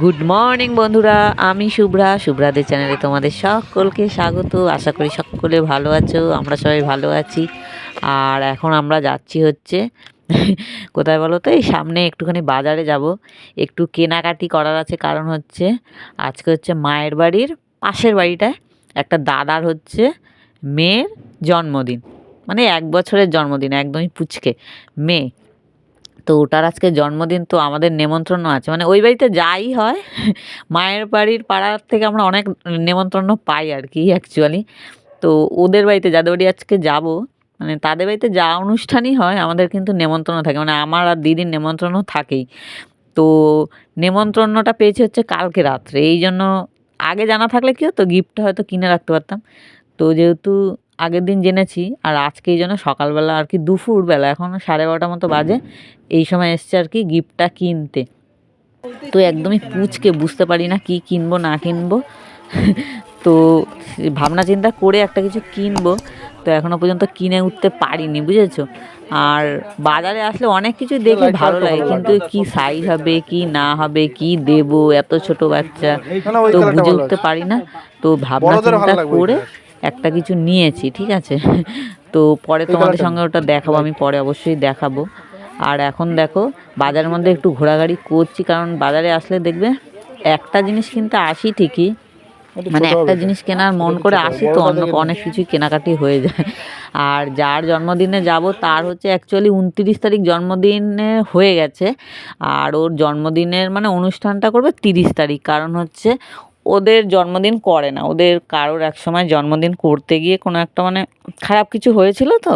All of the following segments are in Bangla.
গুড মর্নিং বন্ধুরা। আমি শুভ্রা। শুভ্রাদের চ্যানেলে তোমাদের সকলকে স্বাগত। আশা করি সকলে ভালো আছো। আমরা সবাই ভালো আছি। আর এখন আমরা যাচ্ছি হচ্ছে, কোথায় বলো তো? এই সামনে একটুখানি বাজারে যাব। একটু কেনাকাটি করার আছে কারণ হচ্ছে, আজকে হচ্ছে মায়ের বাড়ির পাশের বাড়িটায় একটা দাদার হচ্ছে মেয়ের জন্মদিন। মানে এক বছরের জন্মদিন, একদমই পুচকে। মেয়ে। তো ওটার আজকে জন্মদিন তো আমাদের নেমন্ত্রণ আছে। মানে ওই বাড়িতে যাই হয়, মায়ের বাড়ির পাড়ার থেকে আমরা অনেক নেমন্ত্রণ পাই আর কি অ্যাকচুয়ালি তো ওদের বাড়িতে, যাদের বাড়ি আজকে যাব মানে তাদের বাড়িতে যা অনুষ্ঠানই হয়, আমাদের কিন্তু নেমন্ত্রণ থাকে। মানে আমার আর দিদির নেমন্ত্রণও থাকেই। তো নেমন্ত্রণটা পেয়েছি হচ্ছে কালকে রাত্রে। এই জন্য আগে জানা থাকলে কি হতো? গিফটটা হয়তো কিনে রাখতে পারতাম। তো যেহেতু আগের দিন জেনেছি আর আজকেই যেন সকালবেলা আর কি দুপুরবেলা এখন সাড়ে বারোটা মতো বাজে এই সময় এসছে আর কি গিফটটা কিনতে। তো একদমই পুচকে বুঝতে পারি না কি কিনবো না কিনবো। তো ভাবনা চিন্তা করে একটা কিছু কিনবো তো এখনও পর্যন্ত কিনে উঠতে পারিনি বুঝেছ? আর বাজারে আসলে অনেক কিছু দেখে ভালো লাগে কিন্তু কি সাইজ হবে কি না হবে কি দেব এত ছোট বাচ্চা তো বুঝে উঠতে পারি না। তো ভাবনা চিন্তা করে একটা কিছু নিয়েছি ঠিক আছে? তো পরে তোমাদের সঙ্গে ওটা দেখাবো আমি পরে অবশ্যই দেখাবো। আর এখন দেখো বাজারের মধ্যে একটু ঘোরাঘুরি করছি কারণ বাজারে আসলে দেখবে একটা জিনিস কিনতে আসি ঠিকই মানে একটা জিনিস কেনার মন করে আসি তো অন্য অনেক কিছুই কেনাকাটি হয়ে যায়। আর যার জন্মদিনে যাব তার হচ্ছে অ্যাকচুয়ালি উনত্রিশ তারিখ জন্মদিনে হয়ে গেছে। আর ওর জন্মদিনের মানে অনুষ্ঠানটা করবে তিরিশ তারিখ কারণ হচ্ছে ওদের জন্মদিন করে না। ওদের কারোর এক সময় জন্মদিন করতে গিয়ে কোনো একটা মানে খারাপ কিছু হয়েছিল তো?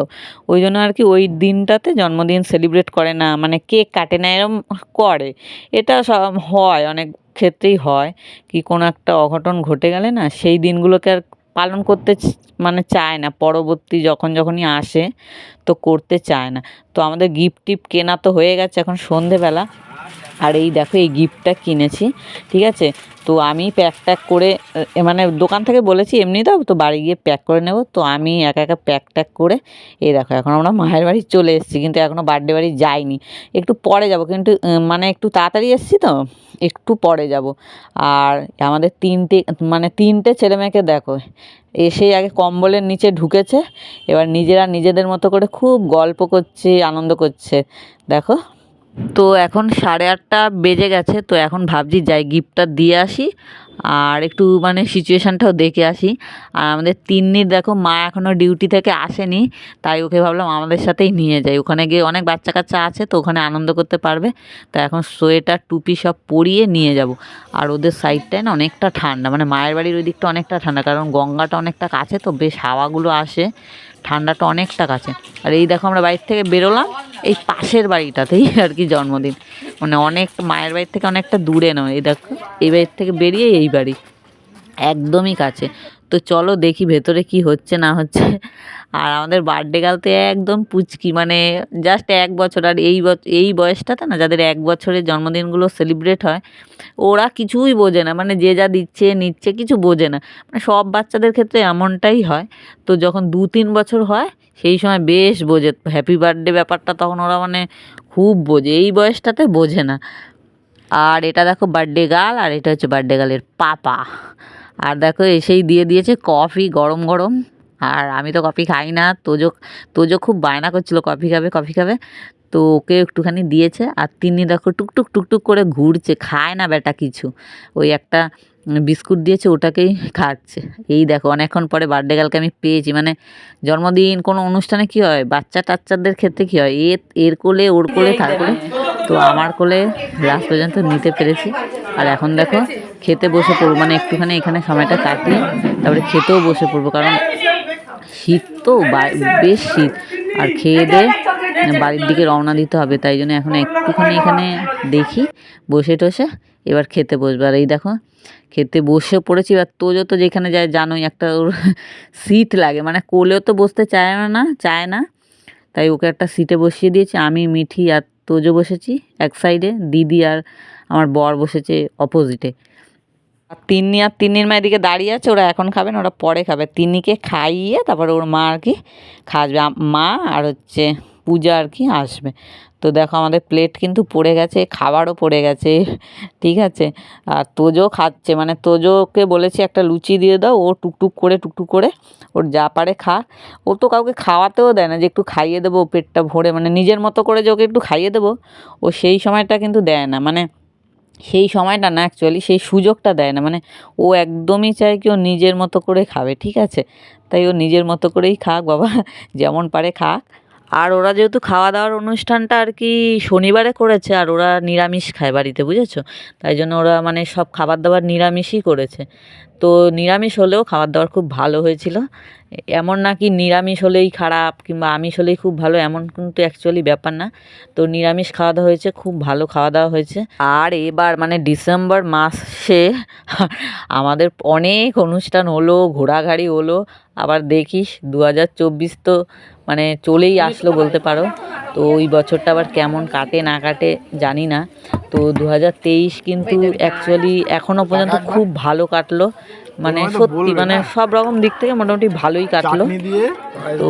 ওই জন্য আর কি ওই দিনটাতে জন্মদিন সেলিব্রেট করে না। মানে কেক কাটে না, এরম করে। এটা সব হয়, অনেক ক্ষেত্রেই হয় কি কোনো একটা অঘটন ঘটে গেলে না সেই দিনগুলোকে আর পালন করতে মানে চায় না। পরবর্তী যখন যখনই আসে তো করতে চায় না। তো আমাদের গিফট টিফট কেনা তো হয়ে গেছে এখন সন্ধেবেলা। আর এই দেখো, এই গিফটটা কিনেছি, ঠিক আছে? তো আমি প্যাক ট্যাক করে মানে দোকান থেকে বলেছি, এমনি দাও, তো বাড়ি গিয়ে প্যাক করে নেব। তো আমি একা একা প্যাক ট্যাক করে, এই দেখো, এখন আমরা মায়ের বাড়ি চলে এসেছি, কিন্তু এখনও বার্থডে বাড়ি যাইনি। একটু পরে যাব, কিন্তু মানে একটু তাড়াতাড়ি এসেছি তো, একটু পরে যাব। আর আমাদের তিনটে মানে তিনটে ছেলে মেয়েকে দেখো এসেই আগে কম্বলের নিচে ঢুকেছে, এবার নিজেরা নিজেদের মতো করে খুব গল্প করছে, আনন্দ করছে। দেখো তো এখন সাড়ে আটটা বেজে গেছে, তো এখন ভাবছি যাই গিফটটা দিয়ে আসি আর একটু মানে সিচুয়েশানটাও দেখে আসি। আর আমাদের তিন্নির দেখো, মা এখনও ডিউটি থেকে আসেনি, তাই ওকে ভাবলাম আমাদের সাথেই নিয়ে যাই। ওখানে গিয়ে অনেক বাচ্চা কাচ্চা আছে, তো ওখানে আনন্দ করতে পারবে। তো এখন সোয়েটার, টুপি সব পরিয়ে নিয়ে যাব। আর ওদের সাইডটায় না অনেকটা ঠান্ডা মানে মায়ের বাড়ির ওই দিকটা অনেকটা ঠান্ডা, কারণ গঙ্গাটা অনেকটা কাছে, তো বেশ হাওয়াগুলো আসে। ঠান্ডাটা অনেকটা কাছে। আর এই দেখো আমরা বাড়ির থেকে বেরোলাম, এই পাশের বাড়িটাতেই আর কি জন্মদিন। মানে অনেক, মায়ের বাড়ির থেকে অনেকটা দূরে নয়, এই দেখো। এই বাড়ির থেকে বেরিয়ে এই বাড়ি। একদমই কাছে। তো চলো দেখি ভেতরে কি হচ্ছে, না হচ্ছে। আর আমাদের বার্থডে গাল তো একদম পুচকি মানে জাস্ট এক বছর। আর এই এই বয়সটাতে না যাদের এক বছরের জন্মদিনগুলো সেলিব্রেট হয়, ওরা কিছুই বোঝে না। মানে যে যা দিচ্ছে, নিচ্ছে, কিছু বোঝে না। মানে সব বাচ্চাদের ক্ষেত্রে এমনটাই হয়। তো যখন দু তিন বছর হয়, সেই সময় বেশ বোঝে। হ্যাপি বার্থডে ব্যাপারটা তখন ওরা মানে খুব বোঝে। এই বয়সটাতে বোঝে না। আর এটা দেখো বার্থডে গাল আর এটা হচ্ছে বার্থডে গালের পাপা। আর দেখো, এসেই দিয়ে দিয়েছে কফি, গরম গরম। আর আমি তো কফি খাই না। তোজো তোজো খুব বায়না করছিল কফি খাবে কফি খাবে। তো ওকে একটুখানি দিয়েছে। আর তিনি দেখো টুকটুক টুকটুক করে ঘুরছে। খায় না বেটা কিছু। ওই একটা বিস্কুট দিয়েছে, ওটাকেই খাচ্ছে। এই দেখো, অনেকক্ষণ পরে বার্থডে গার্লকে আমি পেয়েছি। মানে জন্মদিন কোনো অনুষ্ঠানে কি হয়? বাচ্চা টাচ্চাদের ক্ষেত্রে কি হয়? এ, এর কোলে, ওর কোলে, তার কোলে। তো আমার কোলে লাস্ট পর্যন্ত নিতে পেরেছি। আর এখন দেখো, খেতে বসে পড়ব। মানে একটুখানি এখানে সময়টা কাটিয়ে তারপরে খেতেও বসে পড়ব। কারণ শীত তো বেশ শীত। আর খেয়ে দিয়ে বাড়ির দিকে রওনা দিতে হবে। তাই জন্য এখন একটুখানি এখানে দেখি বসে টসে এবার খেতে বসবে। আর এই দেখো, খেতে বসে পড়েছি। এবার তোজো তো যেখানে যায় জানোই, একটা ওর সিট লাগে। মানে কোলেও তো বসতে চায় না না, চায় না। তাই ওকে একটা সিটে বসিয়ে দিয়েছি। আমি, মিঠি আর তোজো বসেছি এক সাইডে, দিদি আর আমার বর বসেছে অপোজিটে। আর তিন্নি আর তিন্নির মা এদিকে দাঁড়িয়ে আছে, ওরা এখন খাবে না, ওরা পরে খাবে। তিন্নিকে খাইয়ে তারপরে ওর মা আর কি খাসবে মা আর হচ্ছে পূজা আর কি আসবে। তো দেখো আমাদের প্লেট কিন্তু পড়ে গেছে, খাবারও পড়ে গেছে, ঠিক আছে? আর তোজো খাচ্ছে মানে তোজোকে বলেছি একটা লুচি দিয়ে দাও, ও টুকটুক করে টুকটুক করে, ওর যা পারে খা। ও তো কাউকে খাওয়াতেও দেয় না যে একটু খাইয়ে দেবো পেটটা ভরে মানে নিজের মতো করে যে ওকে একটু খাইয়ে দেবো, ও সেই সময়টা কিন্তু দেয় না। মানে সেই সময়টা না অ্যাকচুয়ালি সেই সুযোগটা দেয় না। মানে ও একদমই চায় কি ও নিজের মতো করে খাবে, ঠিক আছে? তাই ও নিজের মতো করেই খাক, বাবা, যেমন পারে খাক। আর ওরা যেহেতু খাওয়া দাওয়ার অনুষ্ঠানটা আর কি শনিবারে করেছে, আর ওরা নিরামিষ খায় বাড়িতে, বুঝেছ? তাই জন্য ওরা মানে সব খাবার দাবার নিরামিষই করেছে। তো নিরামিষ হলেও খাবার দাবার খুব ভালো হয়েছিল। এমন না কি নিরামিষ হলেই খারাপ কিংবা আমিষ হলেই খুব ভালো, এমন কিন্তু অ্যাকচুয়ালি ব্যাপার না। তো নিরামিষ খাওয়া দাওয়া হয়েছে, খুব ভালো খাওয়া দাওয়া হয়েছে। আর এবার মানে ডিসেম্বর মাসে আমাদের অনেক অনুষ্ঠান হলো, ঘোরাঘাড়ি হলো। আবার দেখিস দু হাজার চব্বিশ তো মানে চলেই আসলো বলতে পারো। তো ওই বছরটা আবার কেমন কাটে না কাটে জানি না। তো দু হাজার তেইশ কিন্তু অ্যাকচুয়ালি এখনও পর্যন্ত খুব ভালো কাটলো। মানে সত্যি মানে সব রকম দিক থেকে মোটামুটি ভালোই কাটলো। তো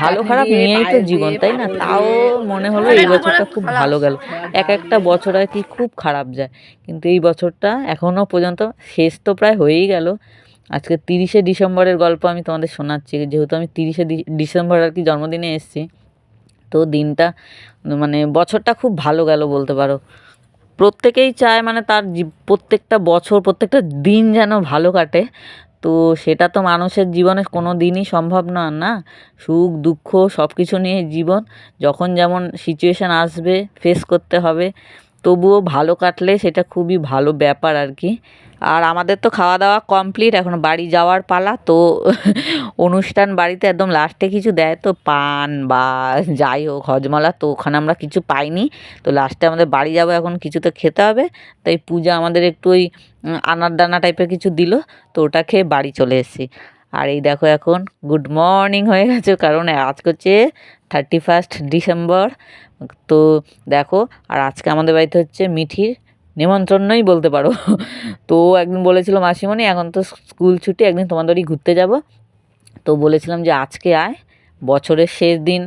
ভালো খারাপ নিয়েই তো জীবন তাই না? তাও মনে হলো এই বছরটা খুব ভালো গেল। এক একটা বছর আর কি খুব খারাপ যায়। কিন্তু এই বছরটা এখনও পর্যন্ত শেষ তো প্রায় হয়েই গেল। আজকে তিরিশে ডিসেম্বরের গল্প আমি তোমাদের শোনাচ্ছি। যেহেতু আমি তিরিশে ডিসেম্বর আর কি জন্মদিনে এসেছি তো দিনটা মানে বছরটা খুব ভালো গেল বলতে পারো। প্রত্যেকেই চায় মানে তার প্রত্যেকটা বছর, প্রত্যেকটা দিন যেন ভালো কাটে। তো সেটা তো মানুষের জীবনে কোনো দিনই সম্ভব না না? সুখ, দুঃখ সব কিছু নিয়ে জীবন, যখন যেমন সিচুয়েশান আসবে ফেস করতে হবে। তবুও ভালো কাটলে সেটা খুবই ভালো ব্যাপার আর কি। আর আমাদের তো খাওয়া দাওয়া কমপ্লিট এখন বাড়ি যাওয়ার পালা, তো অনুষ্ঠান বাড়িতে একদম লাস্টে কিছু দেয়, তো পান বা যাই হোক, হজমলা, তো ওখানে আমরা কিছু পাইনি। তো লাস্টে আমাদের বাড়ি যাব, এখন কিছু তো খেতে হবে, তাই পূজা আমাদের একটু ওই আনার দানা টাইপের কিছু দিল, তো ওটা খেয়ে বাড়ি চলে এসেছি। আর এই দেখো এখন গুড মর্নিং হয়ে গেছে, কারণ আজকে হচ্ছে থার্টি ফার্স্ট ডিসেম্বর তো দেখো, আর আজকে আমাদের বাড়িতে হচ্ছে মিঠির নিমন্ত্রণই বলতে পারো। তো একদিন বলেছিল মাসিমণি, এখন তো স্কুল ছুটি, একদিন তোমাদের বাড়ি ঘুরতে যাব। তো বলেছিলাম যে, আজকে আয়, বছরের শেষ দিন।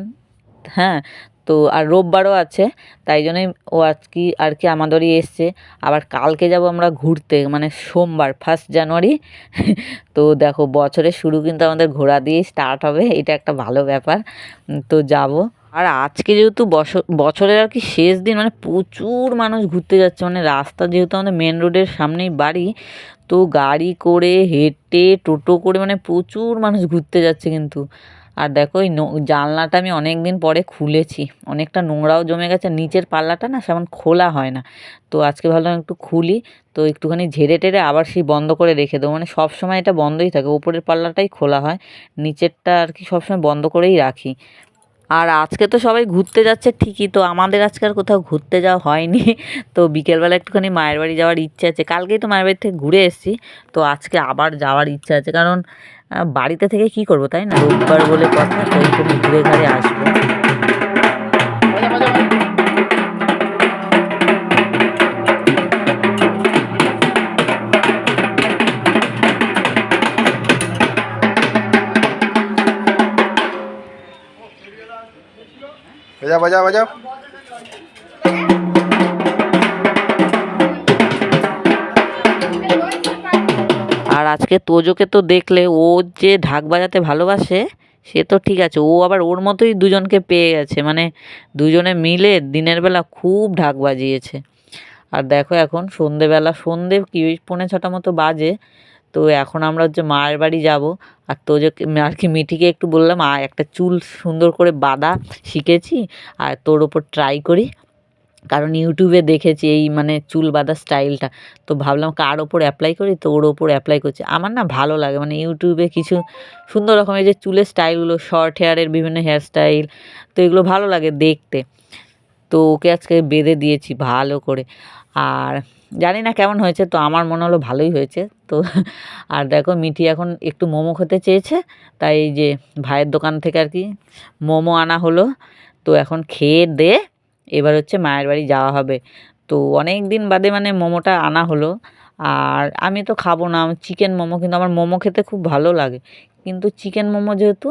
হ্যাঁ তো আর রোববারও আছে, তাই জন্যই ও আজকে আর কি আমাদেরই এসছে। আবার কালকে যাব আমরা ঘুরতে মানে সোমবার ফার্স্ট জানুয়ারি তো দেখো, বছরের শুরু কিন্তু আমাদের ঘোরা দিয়েই স্টার্ট হবে, এটা একটা ভালো ব্যাপার। তো যাব। আর আজকে যেহেতু বছর বছরের আর কি শেষ দিন মানে প্রচুর মানুষ ঘুরতে যাচ্ছে। মানে রাস্তা যেহেতু আমাদের মেন রোডের সামনেই বাড়ি, তো গাড়ি করে হেঁটে, টোটো করে মানে প্রচুর মানুষ ঘুরতে যাচ্ছে কিন্তু। আর দেখো এই জানলাটা আমি অনেক দিন পরে খুলেছি। অনেকটা নোংরাও জমে গেছে। নিচের পাল্লাটা না সেমন খোলা হয় না। তো আজকে ভাবলাম একটু খুলি, তো একটুখানি ঝেড়ে টেরে আবার সেই বন্ধ করে রেখে দেবো। মানে সব সময় এটা বন্ধই থাকে। ওপরের পাল্লাটাই খোলা হয়। নিচেরটা আর কি সবসময় বন্ধ করেই রাখি। আর আজকে তো সবাই ঘুরতে যাচ্ছে ঠিকই, তো আমাদের আজকে আর কোথাও ঘুরতে যাওয়া হয়নি। তো বিকেলবেলা একটুখানি মায়ের বাড়ি যাওয়ার ইচ্ছে আছে। কালকেই তো মায়ের বাড়ি থেকে ঘুরে এসেছি, তো আজকে আবার যাওয়ার ইচ্ছা আছে। কারণ বাড়িতে থেকে কি করব, তাই না? রোববার বলে কথা, তো ঘুরে ঘাড়ে আসব। বাজা বাজা বাজা আর আজকে তোজোকে তো দেখলে ও যে ঢাক বাজাতে ভালোবাসে, সে তো ঠিক আছে। ও আবার ওর মতোই দুজনকে পেয়ে গেছে। মানে দুজনে মিলে দিনের বেলা খুব ঢাক বাজিয়েছে। আর দেখো এখন সন্ধেবেলা, সন্ধে কি পৌনে ছটা মতো বাজে। তো এখন আমরা হচ্ছে মায়ের বাড়ি যাব। আর তোজোকে আর কি মিঠিকে একটু বললাম আ একটা চুল সুন্দর করে বাঁধা শিখেছি, আর তোর ওপর ট্রাই করি। কারণ ইউটিউবে দেখেছি এই মানে চুল বাঁধার স্টাইলটা তো ভাবলাম কার ওপর অ্যাপ্লাই করি, তো ওর ওপর অ্যাপ্লাই করছি। আমার না ভালো লাগে মানে ইউটিউবে কিছু সুন্দর রকমের যে চুলের স্টাইলগুলো শর্ট হেয়ারের বিভিন্ন হেয়ার স্টাইল তো এগুলো ভালো লাগে দেখতে। তো ওকে আজকে বেঁধে দিয়েছি ভালো করে। আর জানি না কেমন হয়েছে, তো আমার মনে হলো ভালোই হয়েছে। তো আর দেখো, মিঠি এখন একটু মোমো খেতে চেয়েছে, তাই যে ভাইয়ের দোকান থেকে আর কি মোমো আনা হলো। তো এখন খেয়ে দে, এবার হচ্ছে মায়ের বাড়ি যাওয়া হবে। তো অনেক দিন বাদে মানে মোমোটা আনা হলো। আর আমি তো খাব না চিকেন মোমো, কিন্তু আমার মোমো খেতে খুব ভালো লাগে। কিন্তু চিকেন মোমো যেহেতু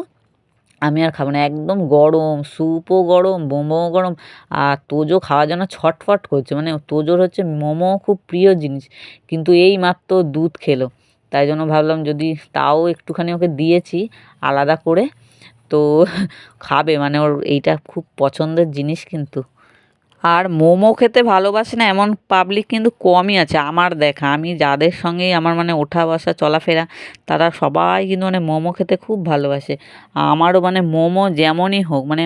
আমি আর খাব না। একদম গরম স্যুপও গরম, মোমোও গরম, আর তোজো খাওয়ার জন্য ছটফট করছে। মানে তোজোর হচ্ছে মোমো খুব প্রিয় জিনিস, কিন্তু এই মাত্র দুধ খেলো। তাই জন্য ভাবলাম যদি তাও একটুখানি ওকে দিয়েছি আলাদা করে, তো খাবে। মানে ওর এইটা খুব পছন্দের জিনিস কিন্তু। আর মোমো খেতে ভালোবাসে না, এমন পাবলিক কিন্তু কমই আছে। আমার দেখা, আমি যাদের সঙ্গেই আমার মানে ওঠা বসা, চলাফেরা, তারা সবাই কিন্তু মানে মোমো খেতে খুব ভালোবাসে। আমারও মানে মোমো যেমনই হোক মানে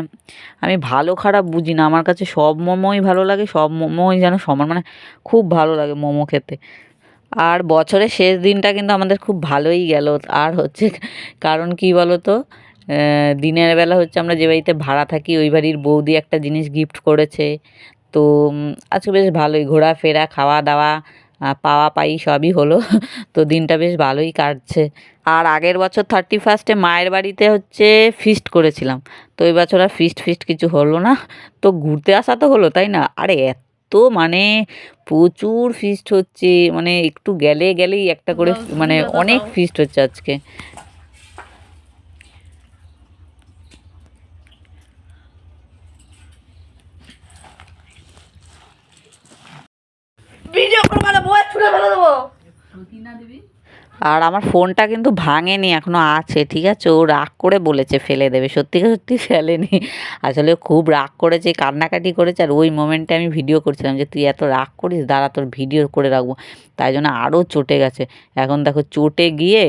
আমি ভালো খারাপ বুঝি না, আমার কাছে সব মোমোই ভালো লাগে, সব মোমোই যেন সমান মানে খুব ভালো লাগে মোমো খেতে। আর বছরের শেষ দিনটা কিন্তু আমাদের খুব ভালোই গেল। আর হচ্ছে, কারণ কি বলো তো দিনের বেলা হচ্ছে আমরা যে বাড়িতে ভাড়া থাকি ওই বাড়ির বৌদি একটা জিনিস গিফট করেছে। তো আজকে বেশ ভালোই ঘোরাফেরা খাওয়া দাওয়া পাওয়া পাই সবই হলো। তো দিনটা বেশ ভালোই কাটছে। আর আগের বছর থার্টি ফার্স্টে মায়ের বাড়িতে হচ্ছে ফিস্ট করেছিলাম। তো এই বছর আর ফিস্ট ফিস্ট কিছু হলো না। তো ঘুরতে আসা তো হলো তাই না? আরে এত মানে প্রচুর ফিস্ট হচ্ছে। মানে একটু গেলে গেলেই একটা করে মানে অনেক ফিস্ট হচ্ছে আজকে ভিডিও করব না বই আর আমার ফোনটা কিন্তু ভাঙেনি, এখনও আছে, ঠিক আছে? ও রাগ করে বলেছে ফেলে দেবে, সত্যি সত্যি ফেলেনি। আসলে খুব রাগ করেছে, কান্নাকাটি করেছে, আর ওই মোমেন্টে আমি ভিডিও করছিলাম যে, তুই এত রাগ করিস, দাঁড়া তোর ভিডিও করে রাখব। তাই জন্য আরও চটে গেছে। এখন দেখো, চটে গিয়ে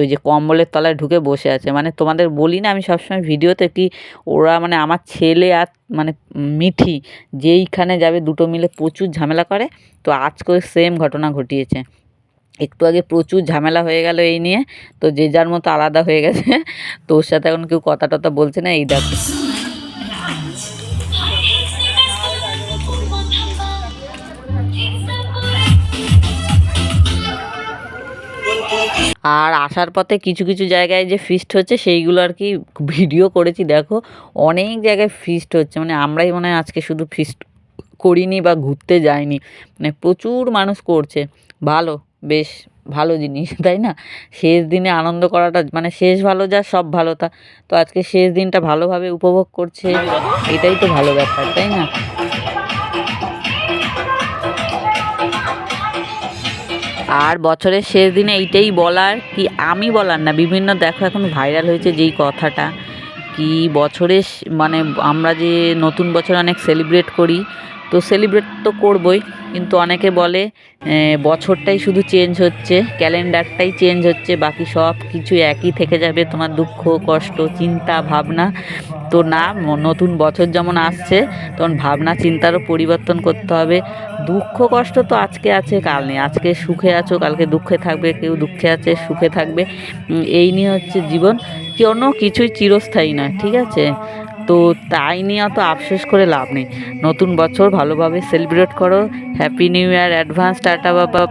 ওই যে কম্বলের তলায় ঢুকে বসে আছে। মানে তোমাদের বলি না, আমি সবসময় ভিডিওতে কি ওরা মানে আমার ছেলে আর মানে মিঠি যেইখানে যাবে দুটো মিলে প্রচুর ঝামেলা করে। তো আজকে সেম ঘটনা ঘটিয়েছে। একটু আগে প্রচুর ঝামেলা হয়ে গেল এই নিয়ে। তো যে যার মতো আলাদা হয়ে গেছে। তো ওর সাথে এখন কেউ কথা টথা বলছে না, এই দেখো। আর আসার পথে কিছু কিছু জায়গায় যে ফিস্ট হচ্ছে, সেইগুলো আর কি ভিডিও করেছি। দেখো, অনেক জায়গায় ফিস্ট হচ্ছে। মানে আমরাই মনে হয় আজকে শুধু ফিস্ট করিনি বা ঘুরতে যাইনি। মানে প্রচুর মানুষ করছে। ভালো, বেশ ভালো জিনিস, তাই না? শেষ দিনে আনন্দ করাটা মানে শেষ ভালো যা, সব ভালো তা। তো আজকে শেষ দিনটা ভালোভাবে উপভোগ করছে। এটাই তো ভালো ব্যাপার, তাই না? আর বছরের শেষ দিনে এইটাই বলার কি আমি বলার না, বিভিন্ন দেখো এখন ভাইরাল হয়েছে যেই কথাটা, কি বছরের মানে আমরা যে নতুন বছর অনেক সেলিব্রেট করি তো সেলিব্রেট তো করবই, কিন্তু অনেকে বলে বছরটাই শুধু চেঞ্জ হচ্ছে, ক্যালেন্ডারটাই চেঞ্জ হচ্ছে, বাকি সব কিছু একই থেকে যাবে, তোমার দুঃখ, কষ্ট, চিন্তা, ভাবনা। তো না নতুন বছর যেমন আসছে, তখন ভাবনা, চিন্তারও পরিবর্তন করতে হবে। দুঃখ, কষ্ট তো আজকে আছে, কাল নেই। আজকে সুখে আছো, কালকে দুঃখে থাকবে, কেউ দুঃখে আছে, সুখে থাকবে। এই নিয়ে হচ্ছে জীবন, কোনো কিছুই চিরস্থায়ী নয়, ঠিক আছে? তো তাই নিয়ে অত আফসোস করে লাভ নেই। নতুন বছর ভালোভাবে সেলিব্রেট করো। Happy new year advance tata, বাবা।